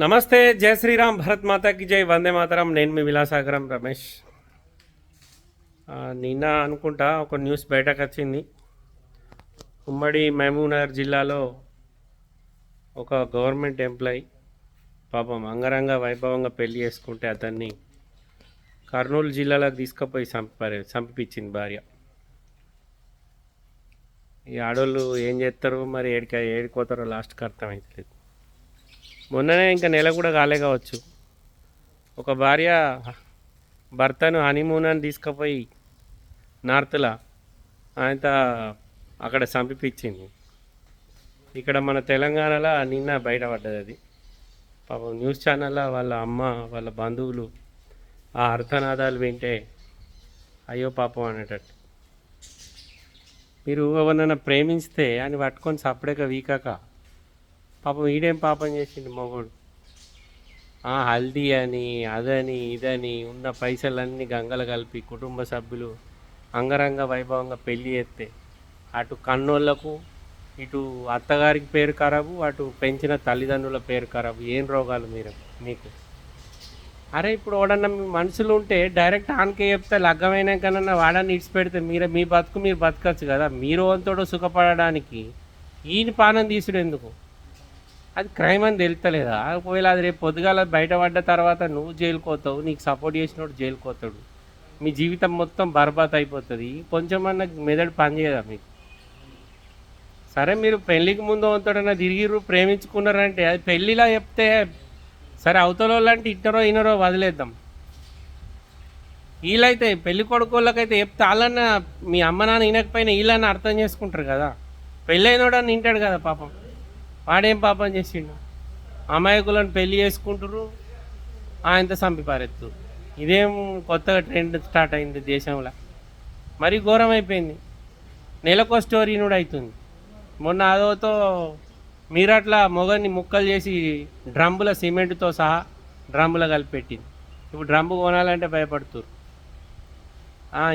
నమస్తే జయ శ్రీరామ్ భరత్ మాతాకి జై వందే మాతరం. నేను మీ విలాసాగరం రమేష్. నిన్న అనుకుంటా ఒక న్యూస్ బయటకు వచ్చింది. ఉమ్మడి మహబూబ్నగర్ జిల్లాలో ఒక గవర్నమెంట్ ఎంప్లాయీ పాపం అంగరంగ వైభవంగా పెళ్ళి చేసుకుంటే అతన్ని కర్నూలు జిల్లాలోకి తీసుకుపోయి చంపారు చంపించింది భార్య. ఈ ఆడోళ్ళు ఏం చేస్తారు? మరి ఏడిక ఏడిపోతారో లాస్ట్కి అర్థమవుతలేదు మొన్ననే ఇంకా నెల కూడా కాలే కావచ్చు. ఒక భార్య భర్తను హనీమూన్ అని తీసుకుపోయి నార్త్లా ఆయన అక్కడ చంపిపించింది ఇక్కడ మన తెలంగాణలో నిన్న బయటపడ్డది అది. పాపం న్యూస్ ఛానల్లో వాళ్ళ అమ్మ వాళ్ళ బంధువులు ఆ అర్థనాదాలు వింటే అయ్యో పాపం అనేటట్టు. మీరు ఎవరినైనా ప్రేమిస్తే అని పట్టుకొని సపరేట్గా వీకాక పాపం ఈడేం పాపం చేసిండు మొగుడు? ఆ, హల్దీ అని అదని ఇదని ఉన్న పైసలన్నీ గంగలు కలిపి కుటుంబ సభ్యులు అంగరంగ వైభవంగా పెళ్ళి చేస్తే అటు కన్నోళ్ళకు ఇటు అత్తగారికి పేరు ఖరాబు అటు పెంచిన తల్లిదండ్రుల పేరు ఖరాబు. ఏం రోగాలు మీరు మీకు? అరే ఇప్పుడు వాడన్నా మీ మనుషులు ఉంటే డైరెక్ట్ ఆన్కే చెప్తే లగ్గమైనాకనన్నా వాడని ఇడిచి పెడితే మీరే మీ బతుకు మీరు బతకచ్చు కదా. మీరు వంతోడు సుఖపడడానికి ఈయన పానం తీసుడు ఎందుకు? అది క్రైమ్ అని తెలుస్తలేదా ఒకవేళ అది రేపు పొద్దుగాల బయటపడ్డ తర్వాత నువ్వు జైలుకోతావు నీకు సపోర్ట్ చేసినోడు జైలుకోతాడు. మీ జీవితం మొత్తం బర్బాద్ అయిపోతుంది. కొంచెమన్నా మెదడు పనిచేయదా మీకు? సరే మీరు పెళ్ళికి ముందు అవుతాడన్నా తిరిగిర్రు ప్రేమించుకున్నారంటే అది పెళ్ళిలా చెప్తే సరే అవతల వాళ్ళంటే ఇట్టరో ఇన్నరో వదిలేద్దాం. వీళ్ళైతే పెళ్ళి కొడుకోళ్ళకైతే చెప్తే వాళ్ళన్న మీ అమ్మ నాన్న వినకపోయినా వీళ్ళన్న అర్థం చేసుకుంటారు కదా. పెళ్ళైనోడని వింటాడు కదా పాపం. వాడేం పాపం చేసిండు? అమాయకులను పెళ్ళి చేసుకుంటారు ఆయనతో చంపిపారెత్తు ఇదేం కొత్తగా ట్రెండ్ స్టార్ట్ అయింది దేశంలో. మరీ ఘోరం అయిపోయింది నెలకో స్టోరీ కూడా అవుతుంది మొన్న అదోతో మీరట్లా మొగని ముక్కలు చేసి డ్రమ్ముల సిమెంట్తో సహా డ్రమ్ముల కలిపెట్టింది. ఇప్పుడు డ్రమ్ము కొనాలంటే భయపడుతురు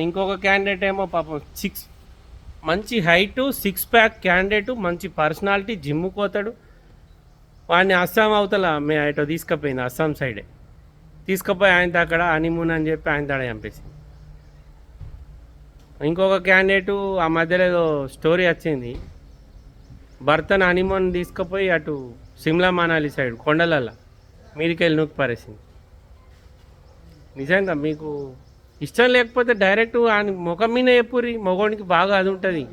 ఇంకొక క్యాండిడేట్ ఏమో పాపం సిక్స్ మంచి హైటు సిక్స్ ప్యాక్ క్యాండిడేట్ మంచి పర్సనాలిటీ జిమ్ పోతాడు వాడిని అస్సాం అవతల మే అటో తీసుకుపోయింది అస్సాం సైడే తీసుకుపోయి ఆయన అక్కడ హనీమూన్ అని చెప్పి ఆయన తడ చంపేసింది. ఇంకొక క్యాండిడేటు ఆ మధ్యలో ఏదో స్టోరీ వచ్చింది. భర్తను హనీమూన్ తీసుకుపోయి అటు సిమ్లా మనాలి సైడ్ కొండలల్ల మీదికెళ్ళి నూకి పారేసింది. నిజంగా మీకు ఇష్టం లేకపోతే డైరెక్ట్ ఆయన ముఖం మీద చెప్పుర్రి. మగోడికి బాగా అది ఉంటుంది.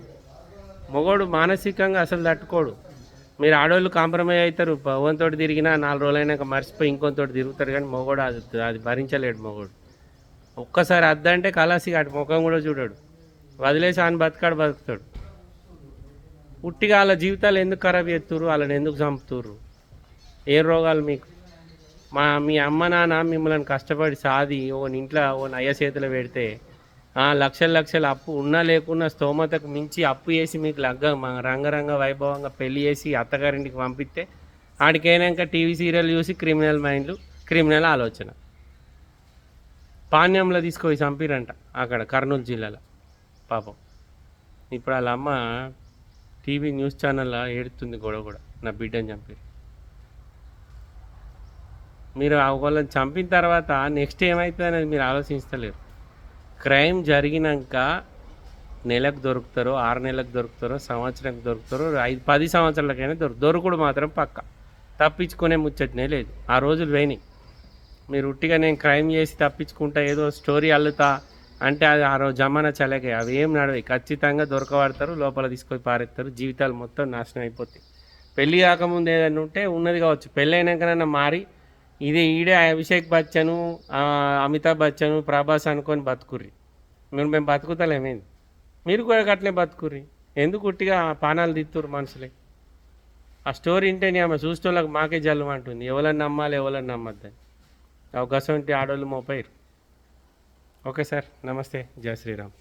మగోడు మానసికంగా అసలు తట్టుకోడు. మీరు ఆడవాళ్ళు కాంప్రమైజ్ అవుతారు. పవన్తోటి తిరిగినా నాలుగు రోజులైనాక మర్చిపోయి ఇంకొంతోటి తిరుగుతారు కానీ మగోడు అది అది భరించలేడు మగోడు. ఒక్కసారి అద్దంటే కలాసి అటు ముఖం కూడా చూడాడు. వదిలేసి ఆయన బతకాడు బతుకుతాడు. పుట్టిగా వాళ్ళ జీవితాలు ఎందుకు ఖరాబ్ చేస్తుర్రు? వాళ్ళని ఎందుకు చంపుతుర్రు? ఏ రోగాలు మీకు మా మీ అమ్మ నాన్న మిమ్మల్ని కష్టపడి సాది ఓ ఇంట్లో ఓ నయ్య చేతిలో పెడితే ఆ, లక్షల లక్షల అప్పు ఉన్నా లేకున్నా స్తోమతకు మించి అప్పు చేసి మీకు లగ్గ మా రంగరంగ వైభవంగా పెళ్ళి చేసి అత్తగారింటికి పంపిస్తే ఆడికైనాక టీవీ సీరియల్ చూసి క్రిమినల్ మైండ్లు క్రిమినల్ ఆలోచన. పాణ్యంలో తీసుకొని చంపిరంట అక్కడ కర్నూలు జిల్లాలో. పాపం. ఇప్పుడు వాళ్ళ అమ్మ టీవీ న్యూస్ ఛానల్లో ఏడుతుంది గొడవ కూడా. నా బిడ్డని చంపారు మీరు ఆ వాళ్ళని చంపిన తర్వాత నెక్స్ట్ ఏమవుతుంది అనేది మీరు ఆలోచించలేరు. క్రైమ్ జరిగినాక నెలకు దొరుకుతారో ఆరు నెలలకు దొరుకుతారో సంవత్సరానికి దొరుకుతారో ఐదు పది సంవత్సరాలకైనా దొరు దొరుకుడు మాత్రం పక్క. తప్పించుకునే ముచ్చటనే లేదు. ఆ రోజులు పోయినాయి. మీరు ఉట్టిగా నేను క్రైమ్ చేసి తప్పించుకుంటా ఏదో స్టోరీ అల్లుతా అంటే అది ఆ రోజు జమానా చలకే. అవి ఏం నడవి ఖచ్చితంగా దొరకబడతారు లోపల తీసుకొని పారేస్తారు జీవితాలు మొత్తం నాశనం అయిపోతాయి. పెళ్ళి కాకముందు ఏదైనా ఉంటే ఉన్నది కావచ్చు. పెళ్ళి అయినాకనైనా మారి ఇది ఈడే అభిషేక్ బచ్చను అమితాబ్ బచ్చను ప్రభాస్ అనుకొని బతుకుర్రి. మీరు మేము బతుకుతలేమేంది మీరు కూడా అట్లే బతుకుర్రి. ఎందుకు ఉట్టిగా పానాలు తిత్తురు మనుషులే? ఆ స్టోరీ వింటేనే ఆమె చూసేటోళ్ళకి మాకే జల్లు అంటుంది. ఎవరని నమ్మాలి ఎవరని నమ్మద్దని. అవకాశం ఉంటే ఆడవాళ్ళు మోపారు. ఓకే సార్ నమస్తే. జయ శ్రీరామ్.